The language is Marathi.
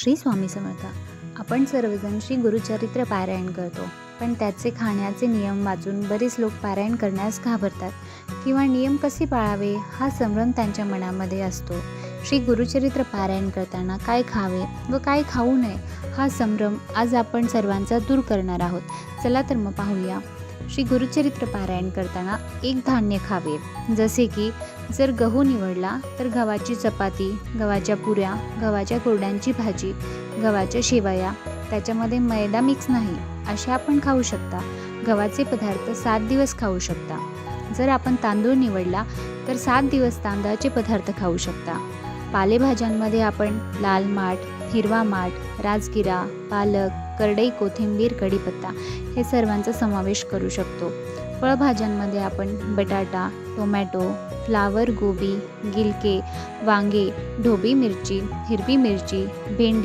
श्री स्वामी समर्थ. आपण सर्वजण श्री गुरुचरित्र पारायण करतो. पण त्याचे खाण्याचे नियम वाचून बरेच लोक पारायण करण्यास घाबरतात. किंवा नियम कसे पाळावे हा संभ्रम त्यांच्या मनामध्ये असतो. श्री गुरुचरित्र पारायण करताना काय खावे व काय खाऊ नये हा संभ्रम आज आपण सर्वांचा दूर करणार आहोत. चला तर मग पाहूया. श्री गुरुचरित्र पारायण करताना एक धान्य खावे. जसे की जर गहू निवडला तर गव्हाची चपाती गव्हाच्या पुऱ्या गव्हाच्या कोरड्यांची भाजी गव्हाच्या शेवया त्याच्यामध्ये मैदा मिक्स नाही असे आपण खाऊ शकता. गव्हाचे पदार्थ सात दिवस खाऊ शकता. जर आपण तांदूळ निवडला तर सात दिवस तांदळाचे पदार्थ खाऊ शकता. पालेभाज्यांमध्ये आपण लाल माठ हिरवा माठ राजगिरा पालक करडई कोथिंबीर कढीपत्ता हे सर्वांचा समावेश करू शकतो. फळभाज्यांमध्ये आपण बटाटा टोमॅटो फ्लावर गोबी गिलके वांगे ढोबी मिरची हिरवी मिरची भेंडी